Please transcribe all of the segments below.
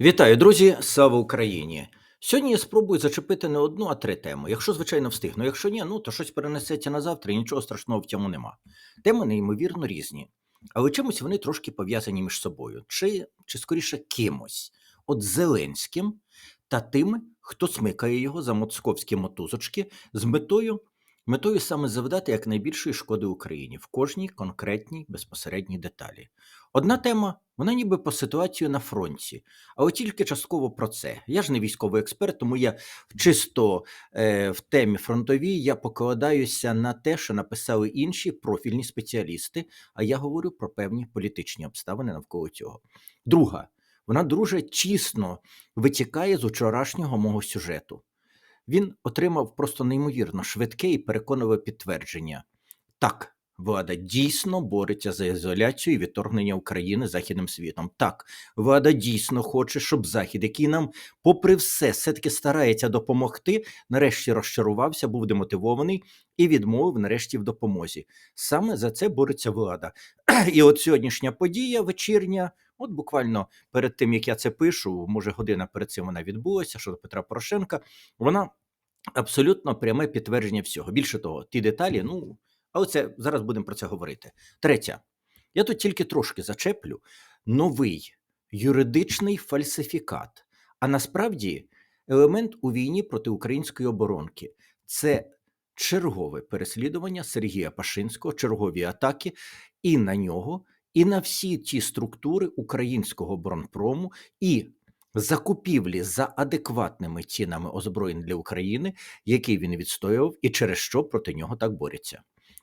Вітаю, друзі! Слава Україні! Сьогодні я спробую зачепити не одну, а три теми. Якщо, звичайно, встигну. Якщо ні, ну то щось перенесеться на завтра і нічого страшного в цьому нема. Теми неймовірно різні, але чимось вони трошки пов'язані між собою, чи, чи скоріше кимось. От Зеленським та тими, хто смикає його за московські мотузочки з метою, метою саме завдати якнайбільшої шкоди Україні в кожній конкретній безпосередній деталі. Одна тема, вона ніби по ситуацію на фронті, але тільки частково про це. Я ж не військовий експерт, тому я чисто е, в темі фронтовій я покладаюся на те, що написали інші профільні спеціалісти, а я говорю про певні політичні обставини навколо цього. Друга, вона дуже тісно витікає з вчорашнього мого сюжету. Він отримав просто неймовірно швидке і переконливе підтвердження. Так, влада дійсно бореться за ізоляцію і відторгнення України західним світом. Так, влада дійсно хоче, щоб Захід, який нам, попри все, все-таки старається допомогти, нарешті розчарувався, був демотивований і відмовив нарешті в допомозі. Саме за це бореться влада. І от сьогоднішня подія вечірня. От буквально перед тим як я це пишу, може година перед цим вона відбулася щодо Петра Порошенка. Вона абсолютно пряме підтвердження всього. Більше того, ті деталі, ну але це зараз будемо про це говорити. Третя, я тут тільки трошки зачеплю новий юридичний фальсифікат. А насправді елемент у війні проти української оборонки це чергове переслідування Сергія Пашинського, чергові атаки і на нього, і на всі ті структури українського бронпрому і закупівлі за адекватними цінами озброєнь для України, який він відстоював, і через що проти нього так борються.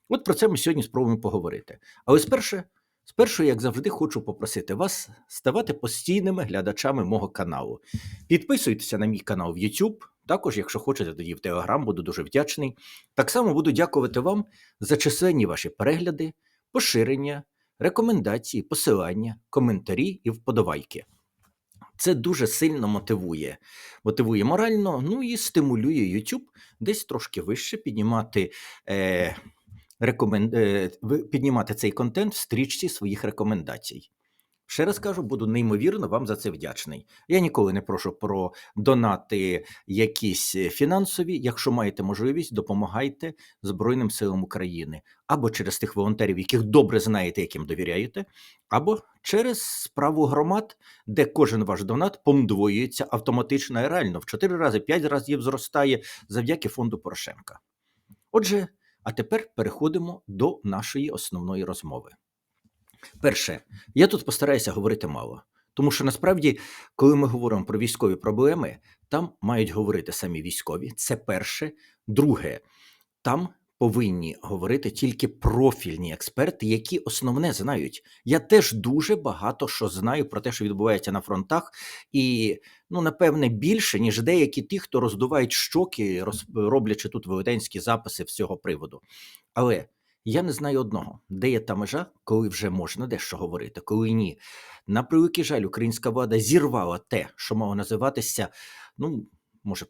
От про це ми сьогодні спробуємо поговорити. Але спершу, спершу, як завжди, хочу попросити вас ставати постійними глядачами мого каналу. Підписуйтеся на мій канал в YouTube. Також, якщо хочете, тоді в Telegram, буду дуже вдячний. Так само буду дякувати вам за численні ваші перегляди, поширення, рекомендації, посилання, коментарі і вподобайки. Це дуже сильно мотивує. Мотивує морально, ну і стимулює YouTube десь трошки вище піднімати. Е, рекомен... е, піднімати цей контент в стрічці своїх рекомендацій. Ще раз кажу, буду неймовірно вам за це вдячний. Я ніколи не прошу про донати якісь е, фінансові. Якщо маєте можливість, допомагайте Збройним силам України або через тих волонтерів, яких добре знаєте, яким довіряєте, або через справу громад, де кожен ваш донат помдвоюється автоматично і реально в 4 рази, 5 разів зростає завдяки фонду Порошенка. Отже, а тепер переходимо до нашої основної розмови. Перше, я тут постараюся говорити мало, тому що насправді, коли ми говоримо про військові проблеми, там мають говорити самі військові. Це перше. Друге, там повинні говорити тільки профільні експерти, які основне знають. Я теж дуже багато що знаю про те, що відбувається на фронтах, і ну напевне більше ніж деякі ті, хто роздувають щоки, роблячи тут велетенські записи з цього приводу. Але я не знаю одного, де є та межа, коли вже можна дещо говорити, коли ні. На превеликий жаль, українська влада зірвала те, що мало називатися, ну може,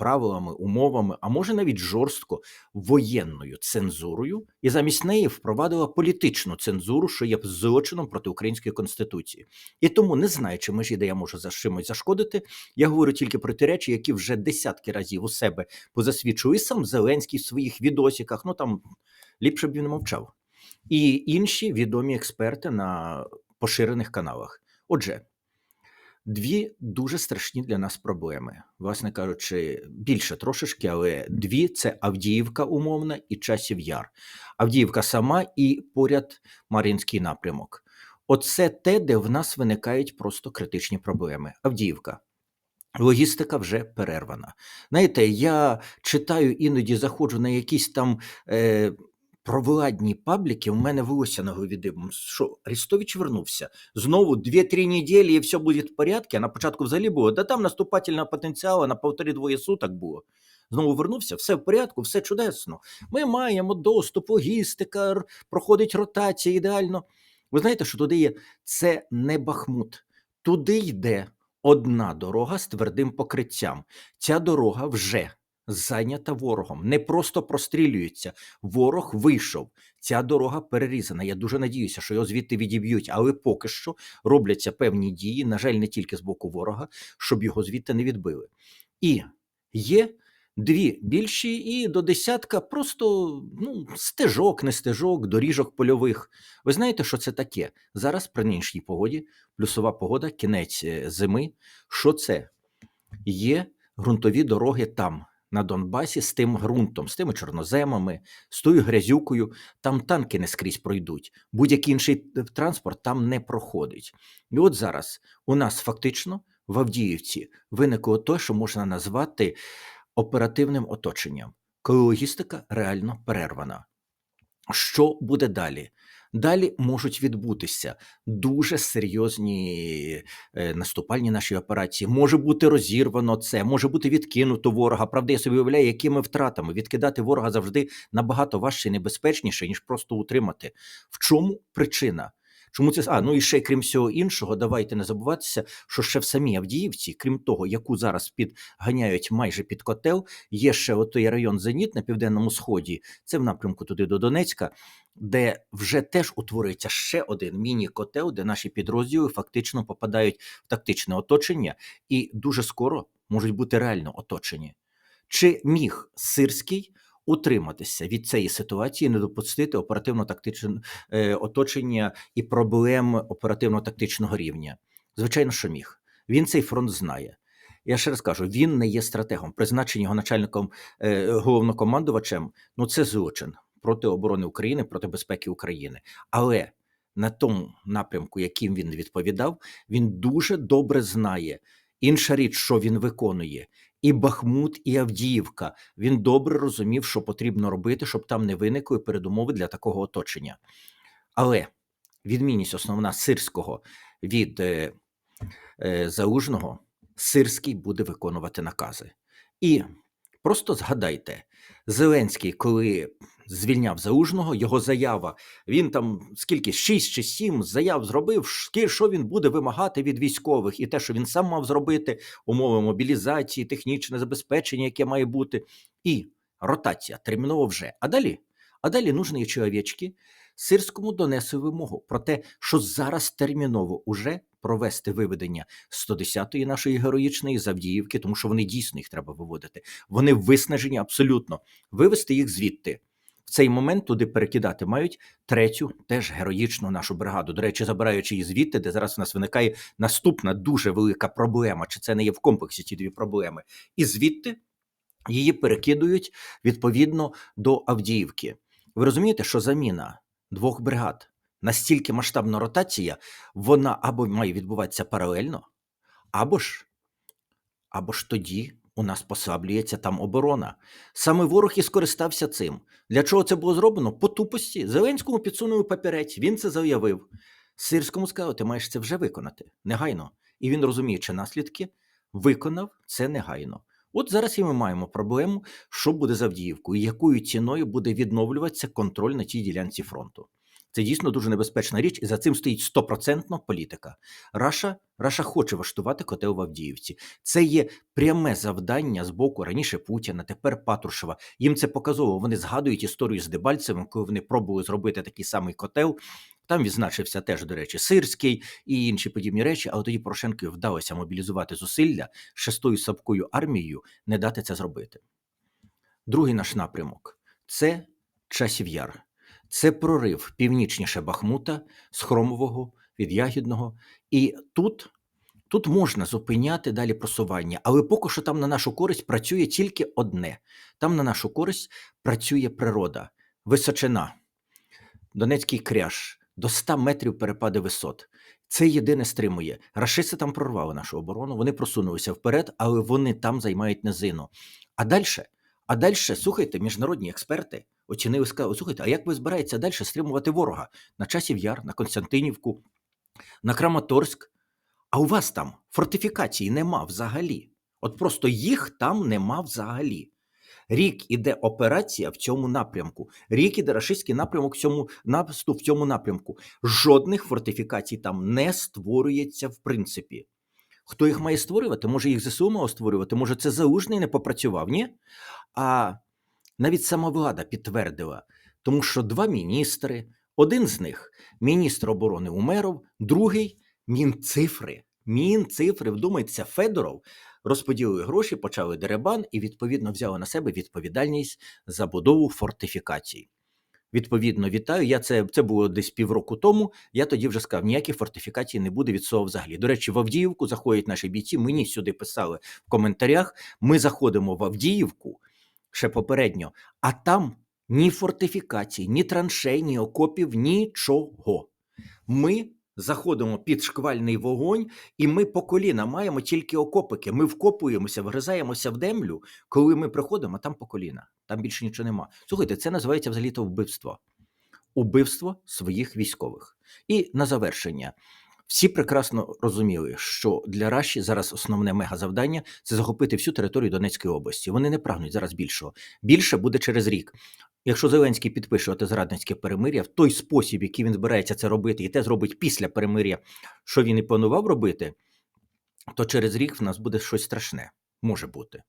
правилами, умовами, а може навіть жорстко воєнною цензурою, і замість неї впровадила політичну цензуру, що є злочином проти української конституції. І тому, не знаючи межі, де я можу за чимось зашкодити, я говорю тільки про ті речі, які вже десятки разів у себе позасвідчив і сам Зеленський в своїх відосиках. Ну там ліпше б він мовчав. І інші відомі експерти на поширених каналах. Отже, дві дуже страшні для нас проблеми. Власне кажучи, більше трошечки, але дві це Авдіївка умовна і Часів Яр. Авдіївка сама і поряд Мар'їнський напрямок. Оце те, де в нас виникають просто критичні проблеми. Авдіївка. Логістика вже перервана. Знаєте, я читаю іноді заходжу на якісь там е, провладні пабліки, у мене волосся на голові дибом. Що Арестович вернувся. Знову 2-3 неділі і все буде в порядку. А на початку взагалі було, да там наступательного потенціалу на півтори-двоє суток було. Знову вернувся, все в порядку, все чудесно. Ми маємо доступ, логістика, проходить ротація ідеально. Ви знаєте, що туди є? Це не Бахмут. Туди йде одна дорога з твердим покриттям. Ця дорога вже зайнята ворогом, не просто прострілюється. Ворог вийшов. Ця дорога перерізана. Я дуже надіюся, що його звідти відіб'ють, але поки що робляться певні дії, на жаль, не тільки з боку ворога, щоб його звідти не відбили. І є дві більші, і до десятка просто ну, стежок, не стежок, доріжок польових. Ви знаєте, що це таке? Зараз при нинішній погоді, плюсова погода, кінець е, зими. Що це? Є ґрунтові дороги там, на Донбасі, з тим ґрунтом, з тими чорноземами, з тою грязюкою. Там танки не скрізь пройдуть. Будь-який інший е, транспорт там не проходить. І от зараз у нас фактично в Авдіївці виникло те, що можна назвати оперативним оточенням, коли логістика реально перервана. Що буде далі? Далі можуть відбутися дуже серйозні е, наступальні наші операції. Може бути розірвано це, може бути відкинуто ворога. Правда, я собі уявляю, якими втратами відкидати ворога завжди набагато важче і небезпечніше, ніж просто утримати. В чому причина? Чому це а ну і ще крім всього іншого, давайте не забуватися, що ще в самій Авдіївці, крім того, яку зараз підганяють майже під котел, є ще отой район Зеніт на південному сході. Це в напрямку туди до Донецька, де вже теж утвориться ще один міні-котел, де наші підрозділи фактично попадають в тактичне оточення і дуже скоро можуть бути реально оточені. Чи міг Сирський утриматися від цієї ситуації, не допустити оперативно-тактичне оточення і проблем оперативно-тактичного рівня? Звичайно, що міг. Він цей фронт знає. Я ще раз кажу, він не є стратегом. Призначення його начальником е, головнокомандувачем ну це злочин проти оборони України, проти безпеки України. Але на тому напрямку, яким він відповідав, він дуже добре знає. Інша річ, що він виконує, і Бахмут, і Авдіївка. Він добре розумів, що потрібно робити, щоб там не виникли передумови для такого оточення. Але відмінність основна сирського від е, е, залужного, сирський буде виконувати накази. І просто згадайте, Зеленський, коли звільняв Залужного, його заява. Він там скільки шість чи сім заяв зробив, що він буде вимагати від військових, і те, що він сам мав зробити, умови мобілізації, технічне забезпечення, яке має бути, і ротація терміново вже. А далі, а далі нужні чоловічки Сирському донесли вимогу про те, що зараз терміново уже провести виведення 110-ї нашої героїчної Завдіївки, тому що вони дійсно їх треба виводити. Вони виснажені абсолютно. Вивести їх звідти. Цей момент туди перекидати мають третю, теж героїчну нашу бригаду. До речі, забираючи її звідти, де зараз у нас виникає наступна дуже велика проблема. Чи це не є в комплексі ці дві проблеми? І звідти її перекидують відповідно до Авдіївки. Ви розумієте, що заміна двох бригад настільки масштабна ротація, вона або має відбуватися паралельно, або ж, або ж тоді у нас послаблюється там оборона. Саме ворог і скористався цим. Для чого це було зроблено? По тупості. Зеленському підсунули папірець, він це заявив. Сирському сказали, ти маєш це вже виконати негайно. І він, розуміючи наслідки, виконав це негайно. От зараз і ми маємо проблему, що буде з Авдіївкою, якою ціною буде відновлюватися контроль на тій ділянці фронту. Це дійсно дуже небезпечна річ, і за цим стоїть стопроцентно політика. Раша, Раша хоче влаштувати котел в Авдіївці. Це є пряме завдання з боку раніше Путіна, тепер Патрушева. Їм це показово. Вони згадують історію з Дебальцевим, коли вони пробували зробити такий самий котел. Там відзначився теж, до речі, Сирський і інші подібні речі, але тоді Порошенкові вдалося мобілізувати зусилля шестою сапкою армією, не дати це зробити. Другий наш напрямок це часів яр. Це прорив північніше Бахмута з Хромового від Ягідного. І тут, тут можна зупиняти далі просування, але поки що там на нашу користь працює тільки одне: там на нашу користь працює природа, височина, Донецький кряж, до 100 метрів перепади висот. Це єдине стримує. Рашисти там прорвали нашу оборону, вони просунулися вперед, але вони там займають низину. А далі, а далі, слухайте, міжнародні експерти оцінили, сказали, слухайте, а як ви збираєтеся далі стримувати ворога на часів Яр, на Константинівку, на Краматорськ? А у вас там фортифікації нема взагалі. От просто їх там нема взагалі. Рік іде операція в цьому напрямку. Рік іде рашистський напрямок в цьому наступ в цьому напрямку. Жодних фортифікацій там не створюється в принципі. Хто їх має створювати? Може, їх ЗСУ мало створювати? Може, це залужний не попрацював? Ні? А навіть сама влада підтвердила, тому що два міністри, один з них міністр оборони Умеров, другий Мінцифри. Мінцифри, вдумайтеся, Федоров розподілили гроші, почали деребан і відповідно взяли на себе відповідальність за будову фортифікацій. Відповідно, вітаю. Я це, це було десь півроку тому. Я тоді вже сказав, ніяких фортифікацій не буде від цього взагалі. До речі, в Авдіївку заходять наші бійці. Мені сюди писали в коментарях. Ми заходимо в Авдіївку ще попередньо, а там ні фортифікацій, ні траншей, ні окопів, нічого. Ми заходимо під шквальний вогонь, і ми по коліна маємо тільки окопики. Ми вкопуємося, вгризаємося в землю. Коли ми приходимо, а там по коліна. Там більше нічого нема. Слухайте, це називається взагалі то вбивство. Убивство своїх військових. І на завершення. Всі прекрасно розуміли, що для Раші зараз основне мегазавдання це захопити всю територію Донецької області. Вони не прагнуть зараз більшого. Більше буде через рік. Якщо Зеленський підпише оте зрадницьке перемир'я в той спосіб, який він збирається це робити, і те зробить після перемир'я, що він і планував робити, то через рік в нас буде щось страшне. Може бути.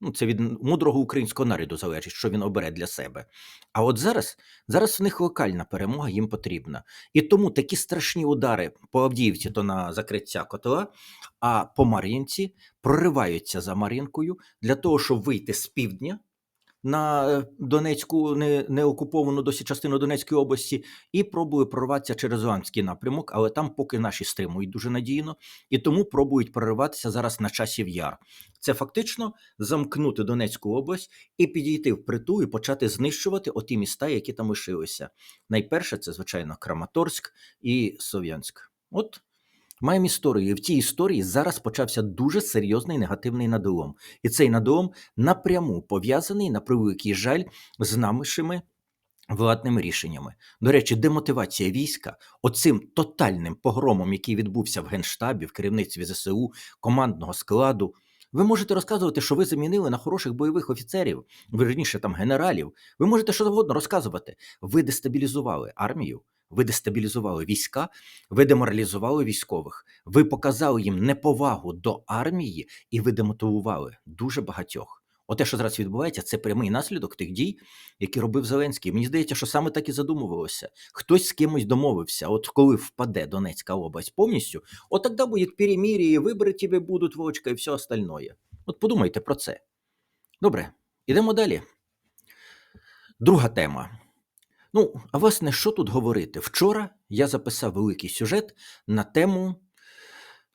Ну, це від мудрого українського народу залежить, що він обере для себе. А от зараз, зараз в них локальна перемога їм потрібна. І тому такі страшні удари по Авдіївці, то на закриття котла, а по Мар'їнці прориваються за Мар'їнкою для того, щоб вийти з півдня на е, Донецьку не, не окуповану досі частину Донецької області, і пробує прорватися через Луганський напрямок, але там поки наші стримують дуже надійно, і тому пробують прориватися зараз на часів яр. Це фактично замкнути Донецьку область і підійти в притул і почати знищувати оті міста, які там лишилися. Найперше, це звичайно Краматорськ і Сов'янськ. От Маємо історію. І в цій історії зараз почався дуже серйозний негативний надолом. І цей надолом напряму пов'язаний на превеликий жаль з нашими владними рішеннями. До речі, демотивація війська оцим тотальним погромом, який відбувся в Генштабі, в керівництві ЗСУ, командного складу. Ви можете розказувати, що ви замінили на хороших бойових офіцерів, верніше там генералів. Ви можете що завгодно розказувати. Ви дестабілізували армію, ви дестабілізували війська, ви деморалізували військових, ви показали їм неповагу до армії і ви демотивували дуже багатьох. Оте, що зараз відбувається, це прямий наслідок тих дій, які робив Зеленський. Мені здається, що саме так і задумувалося. Хтось з кимось домовився. От коли впаде Донецька область повністю, от тоді буде перемир'я, вибори тебе будуть, Вовочка, і все остальное. От подумайте про це. Добре, ідемо далі. Друга тема. Ну, а власне, що тут говорити? Вчора я записав великий сюжет на тему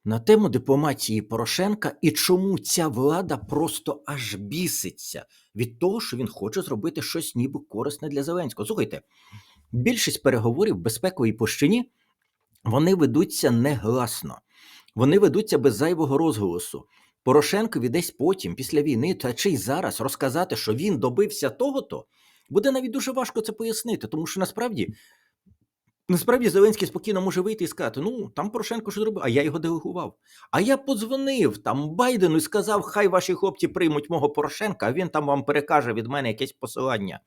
на тему дипломатії Порошенка і чому ця влада просто аж біситься від того, що він хоче зробити щось ніби корисне для Зеленського. Слухайте, більшість переговорів в безпековій площині вони ведуться негласно, вони ведуться без зайвого розголосу. Порошенкові десь потім, після війни, та чи й зараз розказати, що він добився того-то, буде навіть дуже важко це пояснити, тому що насправді Насправді Зеленський спокійно може вийти і сказати: ну там Порошенко що зробив, а я його делегував. А я подзвонив там Байдену і сказав, хай ваші хлопці приймуть мого Порошенка, а він там вам перекаже від мене якесь посилання.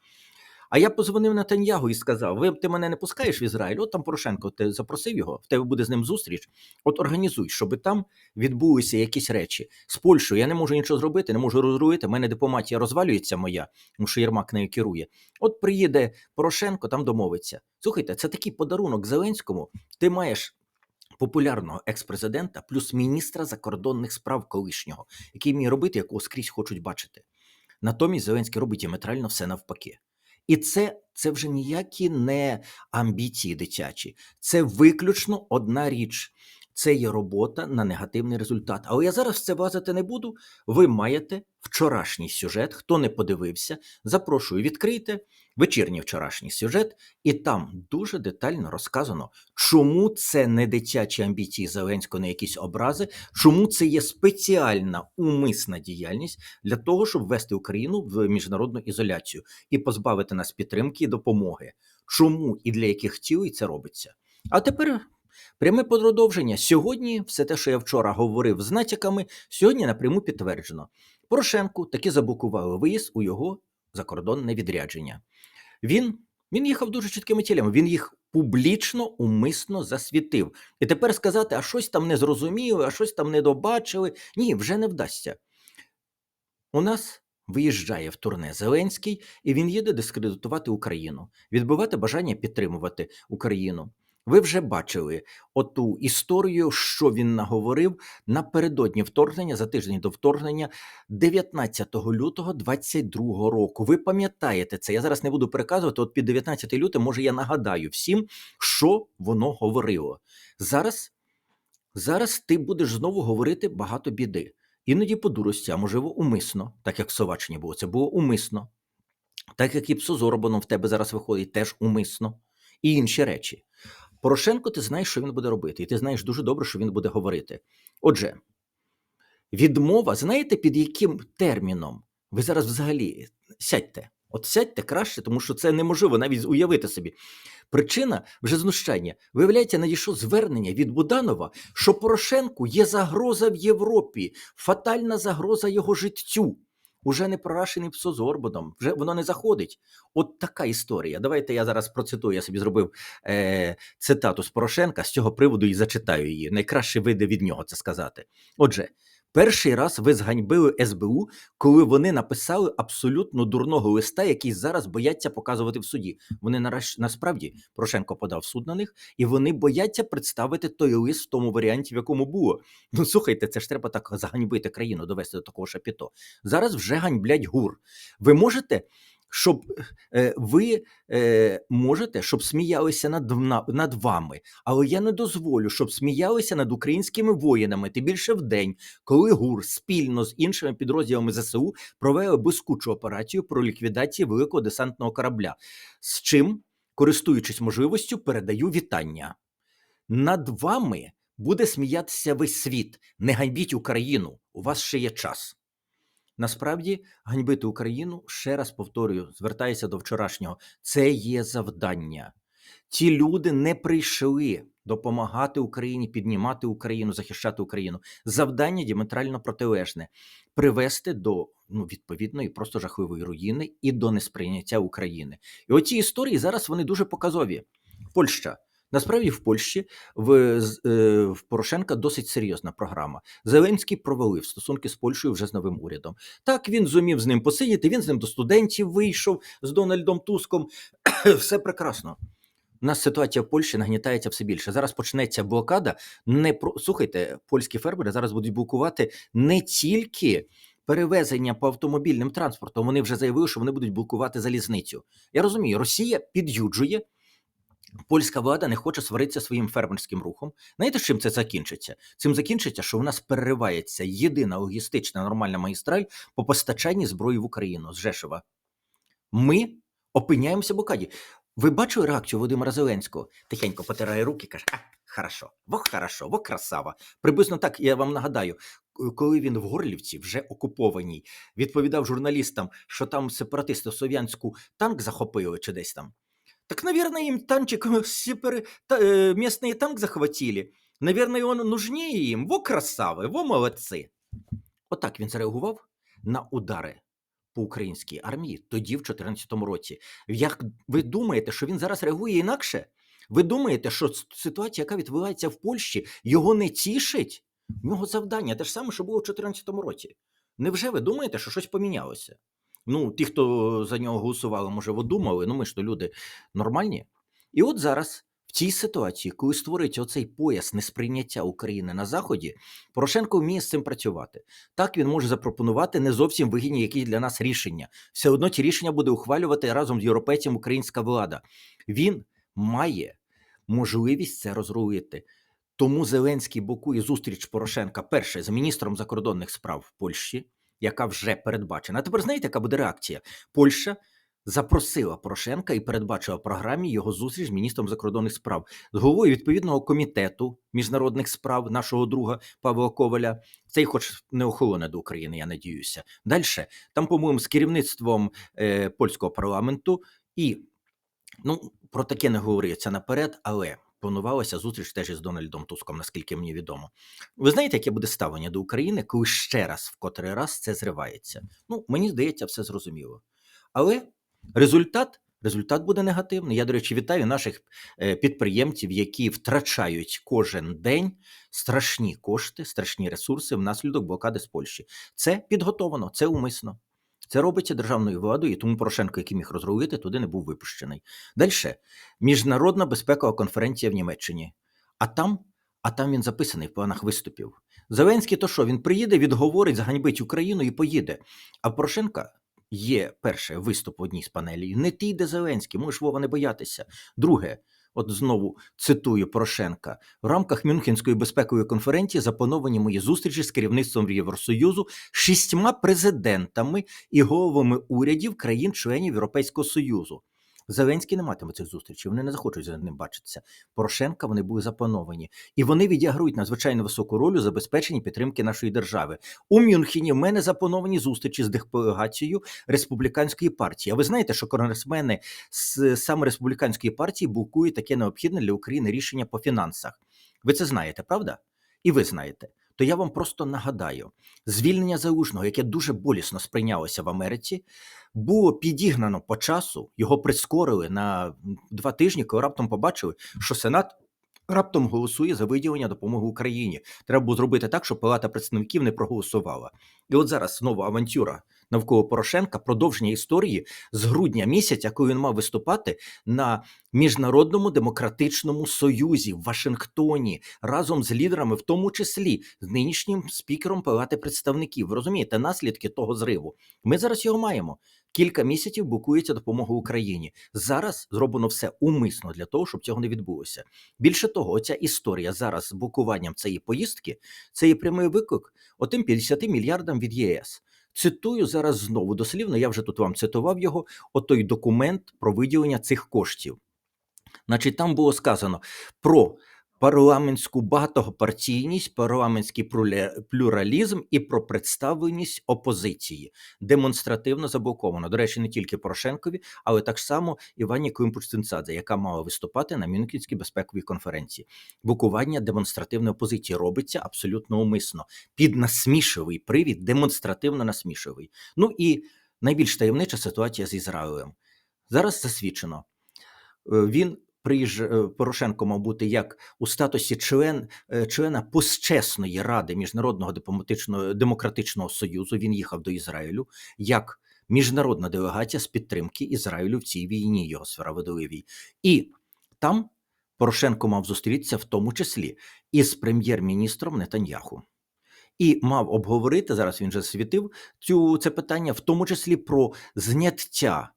А я позвонив Натаньягу і сказав: Ви ти мене не пускаєш в Ізраїль? От там Порошенко, ти запросив його, в тебе буде з ним зустріч. От організуй, щоб там відбулися якісь речі. З Польщею я не можу нічого зробити, не можу розруїти. У мене дипломатія розвалюється моя, тому що Єрмак нею керує. От приїде Порошенко, там домовиться. Слухайте, це такий подарунок Зеленському. Ти маєш. Популярного екс-президента плюс міністра закордонних справ колишнього, який вміє робити, якого скрізь хочуть бачити. Натомість Зеленський робить діаметрально все навпаки. І це це вже ніякі не амбіції дитячі, це виключно одна річ. Це є робота на негативний результат. Але я зараз це влазити не буду. Ви маєте вчорашній сюжет. Хто не подивився, запрошую, відкрийте вечірній вчорашній сюжет, і там дуже детально розказано, чому це не дитячі амбіції Зеленського на якісь образи, чому це є спеціальна умисна діяльність для того, щоб ввести Україну в міжнародну ізоляцію і позбавити нас підтримки і допомоги. Чому і для яких цілей це робиться? А тепер Пряме продовження. Сьогодні все те, що я вчора говорив з натяками, сьогодні напряму підтверджено. Порошенку таки заблокували виїзд у його закордонне відрядження. Він він їхав дуже чіткими тілями. Він їх публічно умисно засвітив. І тепер сказати, а щось там не зрозуміли, а щось там не добачили. Ні, вже не вдасться. У нас виїжджає в турне Зеленський, і він їде дискредитувати Україну, відбивати бажання підтримувати Україну. Ви вже бачили оту історію, що він наговорив напередодні вторгнення за тиждень до вторгнення 19 лютого 22 року. Ви пам'ятаєте це? Я зараз не буду переказувати. От під 19 лютого, може, я нагадаю всім, що воно говорило. Зараз, зараз ти будеш знову говорити багато біди. Іноді по дурості, а можливо, умисно, так як в Словаччині було, це було умисно. Так як і псозоробаном в тебе зараз виходить, теж умисно. І інші речі. Порошенко, ти знаєш, що він буде робити, і ти знаєш дуже добре, що він буде говорити. Отже, відмова, знаєте, під яким терміном? Ви зараз взагалі сядьте. От сядьте краще, тому що це неможливо навіть уявити собі. Причина вже знущання. Виявляється, надійшло звернення від Буданова, що Порошенку є загроза в Європі, фатальна загроза його життю. Уже не прорашений псо з Орбаном, вже воно не заходить. От така історія. Давайте я зараз процитую. Я собі зробив е, цитату з Порошенка з цього приводу і зачитаю її. Найкраще вийде від нього це сказати. Отже, перший раз ви зганьбили СБУ, коли вони написали абсолютно дурного листа, який зараз бояться показувати в суді. Вони нараз- насправді Порошенко подав суд на них, і вони бояться представити той лист в тому варіанті, в якому було. Ну слухайте, це ж треба так заганьбити країну, довести до такого шапіто. Зараз вже ганьблять гур. Ви можете, щоб е, ви е, можете, щоб сміялися над, над вами, але я не дозволю, щоб сміялися над українськими воїнами, тим більше в день, коли ГУР спільно з іншими підрозділами ЗСУ провели блискучу операцію про ліквідацію великого десантного корабля. З чим, користуючись можливістю, передаю вітання. Над вами буде сміятися весь світ. Не ганьбіть Україну. У вас ще є час. Насправді, ганьбити Україну, ще раз повторюю, звертаюся до вчорашнього. Це є завдання. Ті люди не прийшли допомагати Україні, піднімати Україну, захищати Україну. Завдання діаметрально протилежне привести до ну, відповідної, просто жахливої руїни і до несприйняття України. І оці історії зараз вони дуже показові. Польща. Насправді в Польщі в, е, в Порошенка досить серйозна програма. Зеленський провалив стосунки з Польщею вже з новим урядом. Так він зумів з ним посидіти. Він з ним до студентів вийшов з Дональдом Туском. Все прекрасно. У нас ситуація в Польщі нагнітається все більше. Зараз почнеться блокада. Не про слухайте, польські фермери зараз будуть блокувати не тільки перевезення по автомобільним транспортом. Вони вже заявили, що вони будуть блокувати залізницю. Я розумію, Росія під'юджує. Польська влада не хоче сваритися своїм фермерським рухом. Знаєте, чим це закінчиться? Цим закінчиться, що у нас переривається єдина логістична нормальна магістраль по постачанні зброї в Україну з Жешева. Ми опиняємося в блокаді. Ви бачили реакцію Володимира Зеленського? Тихенько потирає руки, каже: а, хорошо, во хорошо, во красава. Приблизно так я вам нагадаю, коли він в Горлівці, вже окупованій, відповідав журналістам, що там сепаратисти в Слов'янську танк захопили чи десь там. Так, наверное, им танчик э, сепары, та, э, местные танк захватили. Наверное, он нужнее їм. Во красави, во молодці. Отак він зареагував на удари по українській армії тоді, в 2014 році. Як ви думаєте, що він зараз реагує інакше? Ви думаєте, що с- ситуація, яка відбувається в Польщі, його не тішить? В нього завдання те ж саме, що було в 2014 році. Невже ви думаєте, що щось помінялося? Ну, ті, хто за нього голосували, може, думали, ну ми ж то люди нормальні. І от зараз, в цій ситуації, коли створюється оцей пояс несприйняття України на Заході, Порошенко вміє з цим працювати. Так він може запропонувати не зовсім вигідні якісь для нас рішення. Все одно ті рішення буде ухвалювати разом з європейцями українська влада. Він має можливість це розрулити. Тому Зеленський блокує зустріч Порошенка перше з міністром закордонних справ в Польщі, яка вже передбачена. Тепер знаєте, яка буде реакція? Польща запросила Порошенка і передбачила програмі його зустріч з міністром закордонних справ з головою відповідного комітету міжнародних справ нашого друга Павла Коваля. Цей хоч не охолоне до України, я надіюся. Далі там, по-моєму, з керівництвом е, польського парламенту і ну про таке не говориться наперед, але. Планувалася зустріч теж із Дональдом Туском, наскільки мені відомо. Ви знаєте, яке буде ставлення до України, коли ще раз, в котрий раз це зривається? Ну, мені здається, все зрозуміло. Але результат, результат буде негативний. Я, до речі, вітаю наших е, підприємців, які втрачають кожен день страшні кошти, страшні ресурси внаслідок блокади з Польщі. Це підготовано, це умисно. Це робиться державною владою, і тому Порошенко, який міг розрулити, туди не був випущений. Далі міжнародна безпекова конференція в Німеччині. А там, а там він записаний в планах виступів. Зеленський, то що він приїде, відговорить, заганьбить Україну і поїде. А Порошенка є перше виступ в одній з панелей. Не ти йде Зеленський, можеш Вова не боятися. Друге, от знову цитую Порошенка: в рамках Мюнхенської безпекової конференції заплановані мої зустрічі з керівництвом Євросоюзу шістьма президентами і головами урядів країн-членів Європейського Союзу. Зеленський не матиме цих зустрічей, вони не захочуть з ним бачитися. Порошенка вони були заплановані, і вони відіграють надзвичайно високу роль у забезпеченні підтримки нашої держави. У Мюнхені в мене заплановані зустрічі з делегацією республіканської партії. А ви знаєте, що конгресмени з саме республіканської партії блокують таке необхідне для України рішення по фінансах. Ви це знаєте, правда? І ви знаєте. То я вам просто нагадаю: звільнення залужного, яке дуже болісно сприйнялося в Америці, було підігнано по часу, його прискорили на два тижні, коли раптом побачили, що Сенат раптом голосує за виділення допомоги Україні. Треба було зробити так, щоб Палата представників не проголосувала. І от зараз знову авантюра навколо Порошенка, продовження історії з грудня місяця, коли він мав виступати на міжнародному демократичному союзі в Вашингтоні разом з лідерами, в тому числі з нинішнім спікером Палати представників. Ви розумієте, наслідки того зриву. Ми зараз його маємо. Кілька місяців блокується допомога Україні. Зараз зроблено все умисно для того, щоб цього не відбулося. Більше того, оця історія зараз з блокуванням цієї поїздки це є прямий виклик отим 50 мільярдам від ЄС. Цитую зараз знову дослівно, я вже тут вам цитував його, отой документ про виділення цих коштів. Значить, там було сказано про парламентську багатопартійність, парламентський плюралізм і про представленість опозиції. Демонстративно заблоковано. До речі, не тільки Порошенкові, але так само Івані Климпуш-Цинцадзе, яка мала виступати на Мюнхенській безпековій конференції. Блокування демонстративної опозиції робиться абсолютно умисно. Під насмішливий привід, демонстративно насмішливий. Ну і найбільш таємнича ситуація з Ізраїлем. Зараз засвідчено. Е, Він приїж е, Порошенко мав бути як у статусі член, е, члена посчесної ради міжнародного дипломатичного демократичного союзу. Він їхав до Ізраїлю як міжнародна делегація з підтримки Ізраїлю в цій війні, його сфера водоливій. І там Порошенко мав зустрітися в тому числі із прем'єр-міністром Нетаньяху. І мав обговорити зараз. Він же світив цю це питання, в тому числі про зняття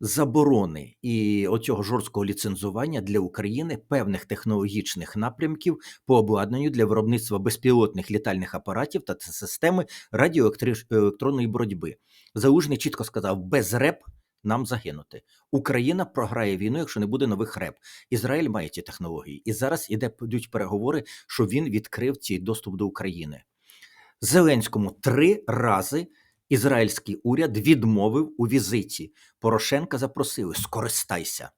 заборони і оцього жорсткого ліцензування для України певних технологічних напрямків по обладнанню для виробництва безпілотних літальних апаратів та системи радіоелектронної боротьби. Залужний чітко сказав: без РЕП нам загинути. Україна програє війну, якщо не буде нових РЕП. Ізраїль має ці технології, і зараз іде йдуть переговори, що він відкрив цей доступ до України. Зеленському три рази ізраїльський уряд відмовив у візиті. Порошенка запросили: скористайся.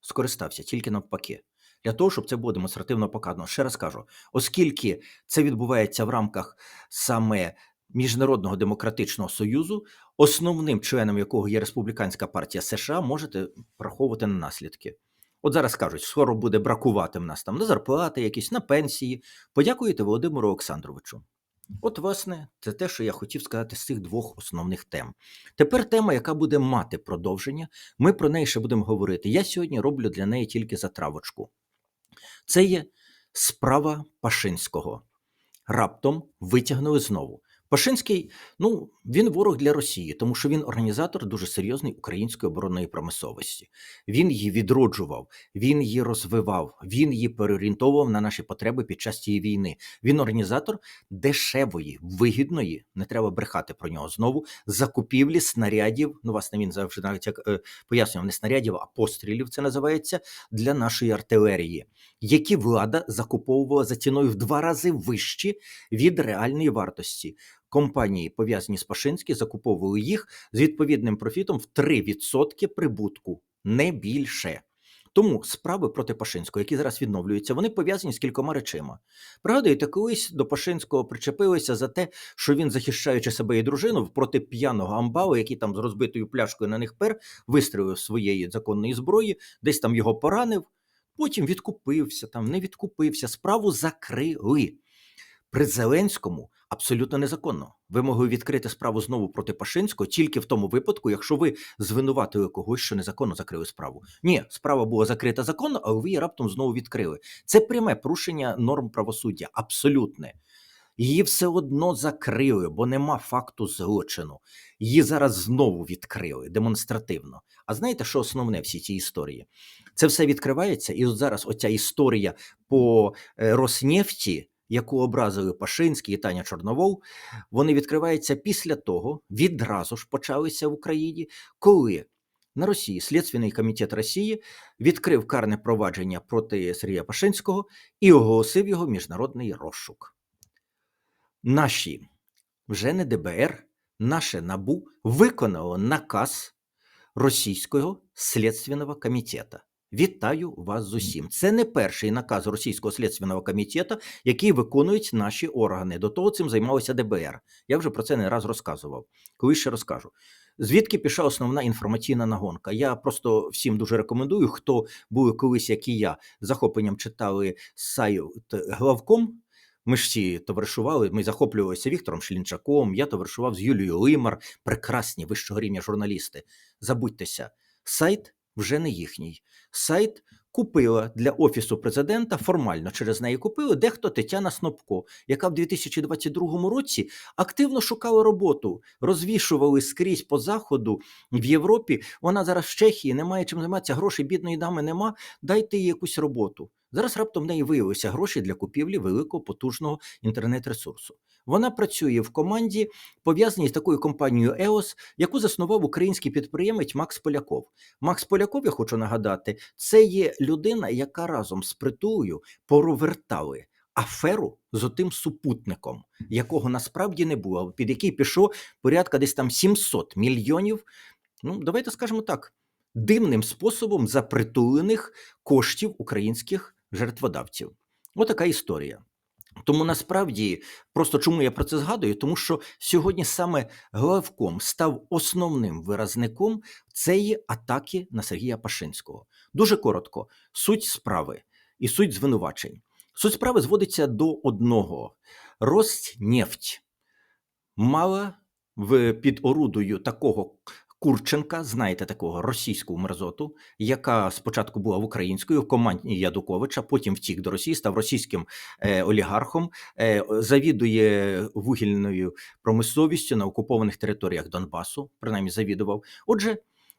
Скористався тільки навпаки. Для того, щоб це було демонстративно показано. Ще раз кажу, оскільки це відбувається в рамках саме Міжнародного демократичного союзу, основним членом якого є Республіканська партія США, можете враховувати на наслідки. От зараз кажуть, скоро буде бракувати в нас там на зарплати, якісь на пенсії. Подякуєте Володимиру Олександровичу. От, власне, це те, що я хотів сказати з цих двох основних тем. Тепер тема, яка буде мати продовження, ми про неї ще будемо говорити. Я сьогодні роблю для неї тільки затравочку. Це є справа Пашинського. Раптом витягнули знову. Пашинський, ну він ворог для Росії, тому що він організатор дуже серйозної української оборонної промисловості. Він її відроджував, він її розвивав, він її переорієнтовував на наші потреби під час цієї війни. Він організатор дешевої, вигідної, не треба брехати про нього знову. Закупівлі снарядів. Ну, власне, він завжди навіть як е, пояснював, не снарядів, а пострілів. Це називається для нашої артилерії, які влада закуповувала за ціною в два рази вищі від реальної вартості. Компанії, пов'язані з Пашинським, закуповували їх з відповідним профітом в 3% прибутку, не більше. Тому справи проти Пашинського, які зараз відновлюються, вони пов'язані з кількома речима. Пригадуєте, колись до Пашинського причепилися за те, що він, захищаючи себе і дружину проти п'яного амбала, який там з розбитою пляшкою на них пер, вистрілив своєї законної зброї, десь там його поранив, потім відкупився, там не відкупився, справу закрили. При Зеленському абсолютно незаконно. Ви могли відкрити справу знову проти Пашинського тільки в тому випадку, якщо ви звинуватили когось, що незаконно закрили справу. Ні, справа була закрита законно, але ви її раптом знову відкрили. Це пряме порушення норм правосуддя, абсолютне. Її все одно закрили, бо нема факту злочину. Її зараз знову відкрили демонстративно. А знаєте, що основне всі ці історії? Це все відкривається, і от зараз оця історія по е, Роснефті, яку образили Пашинський і Таня Чорновол, вони відкриваються після того, відразу ж почалися в Україні, коли на Росії Слідственний комітет Росії відкрив карне провадження проти Сергія Пашинського і оголосив його міжнародний розшук. Наші вже не ДБР, наше НАБУ виконало наказ Російського слідственного комітету. Вітаю вас з усім. Це не перший наказ Російського слідственного комітету, який виконують наші органи. До того цим займалося ДБР. Я вже про це не раз розказував. Коли ще розкажу. Звідки пішла основна інформаційна нагонка? Я просто всім дуже рекомендую, хто були колись, як і я, захопленням читали сайт главком. Ми ж всі товаришували, ми захоплювалися Віктором Шлінчаком, я товаришував з Юлією Лимар, прекрасні вищого рівня журналісти. Забудьтеся, сайт вже не їхній. Сайт купила для офісу президента формально через неї купили дехто Тетяна Снопко, яка в 2022 році активно шукала роботу, розвішували скрізь по заходу в Європі. Вона зараз в Чехії не має чим займатися, грошей бідної дами нема. Дайте їй якусь роботу. Зараз раптом в неї виявилися гроші для купівлі великого потужного інтернет-ресурсу. Вона працює в команді, пов'язаній з такою компанією EOS, яку заснував український підприємець Макс Поляков. Макс Поляков, я хочу нагадати, це є людина, яка разом з притулою провертали аферу з отим супутником, якого насправді не було, під який пішло порядка десь там 700 мільйонів. Ну, давайте скажемо так, дивним способом запритулених коштів українських жертводавців. Отака історія. Тому насправді, просто чому я про це згадую? Тому що сьогодні саме главком став основним виразником цієї атаки на Сергія Пашинського. Дуже коротко, суть справи і суть звинувачень. Суть справи зводиться до одного: Роснефть мала в під орудою такого Курченка, знаєте такого російську мерзоту, яка спочатку була в українською в команді Ядуковича, потім втік до Росії, став російським е, олігархом, е, завідує вугільною промисловістю на окупованих територіях Донбасу, принаймні завідував. Отже,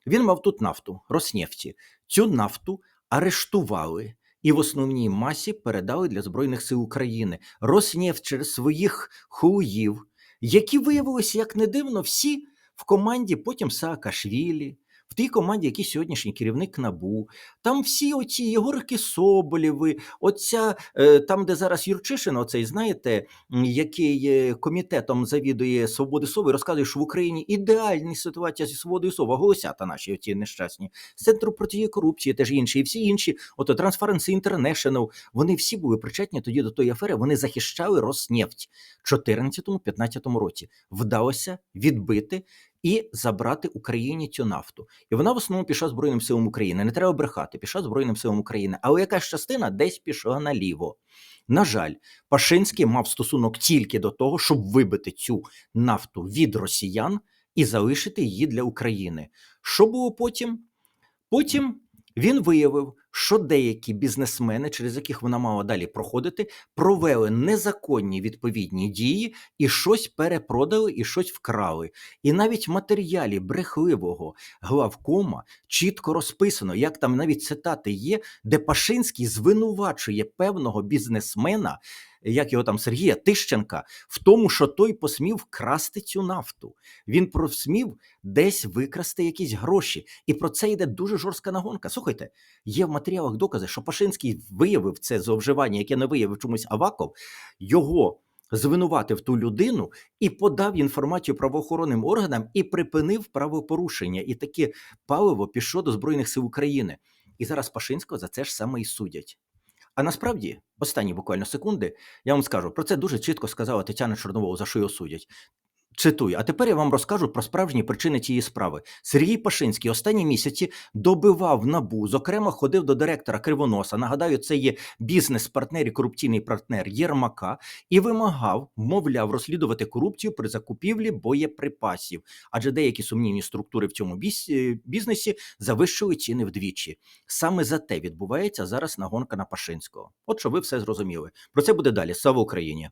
він мав тут нафту, Роснефті. Цю нафту арештували. І в основній масі передали для Збройних сил України Роснефть через своїх хуїв, які виявилися, як не дивно, всі в команді потім Саакашвілі, в тій команді, який сьогоднішній керівник НАБУ, там всі оці Єгорки Соболєви, оця е, там, де зараз Юрчишин, оцей, знаєте, який е, комітетом завідує свободи Сови, розказує, що в Україні ідеальна ситуація зі свободою Сова, голосята наші оці нещасні, з центру протидії корупції, теж інші, і всі інші, ото Transparency International, вони всі були причетні тоді до тої афери, вони захищали Роснефть в 2014-2015 році. Вдалося відбити і забрати Україні цю нафту. І вона в основному пішла Збройним силам України. Не треба брехати, пішла Збройним силам України. Але якась частина десь пішла наліво. На жаль, Пашинський мав стосунок тільки до того, щоб вибити цю нафту від росіян і залишити її для України. Що було потім? Потім він виявив, що деякі бізнесмени, через яких вона мала далі проходити, провели незаконні відповідні дії і щось перепродали, і щось вкрали. І навіть матеріалі брехливого главкома чітко розписано, як там навіть цитати є, де Пашинський звинувачує певного бізнесмена. Як його там Сергія Тищенка, в тому, що той посмів вкрасти цю нафту. Він просмів десь викрасти якісь гроші, і про це йде дуже жорстка нагонка. Слухайте, є в матеріалах докази, що Пашинський виявив це зловживання, яке не виявив чомусь Аваков, його звинуватив ту людину і подав інформацію правоохоронним органам і припинив правопорушення. І таке паливо пішло до Збройних сил України. І зараз Пашинського за це ж саме і судять. А насправді, останні буквально секунди, я вам скажу, про це дуже чітко сказала Тетяна Чорновол, за що його судять. Цитую, а тепер я вам розкажу про справжні причини тієї справи. Сергій Пашинський останні місяці добивав набу, зокрема, ходив до директора Кривоноса. Нагадаю, це є бізнес-партнер і корупційний партнер Єрмака, і вимагав, мовляв, розслідувати корупцію при закупівлі боєприпасів. Адже деякі сумнівні структури в цьому е, бізнесі завищили ціни вдвічі. Саме за те відбувається зараз нагонка на Пашинського. От що ви все зрозуміли. Про це буде далі. Слава Україні!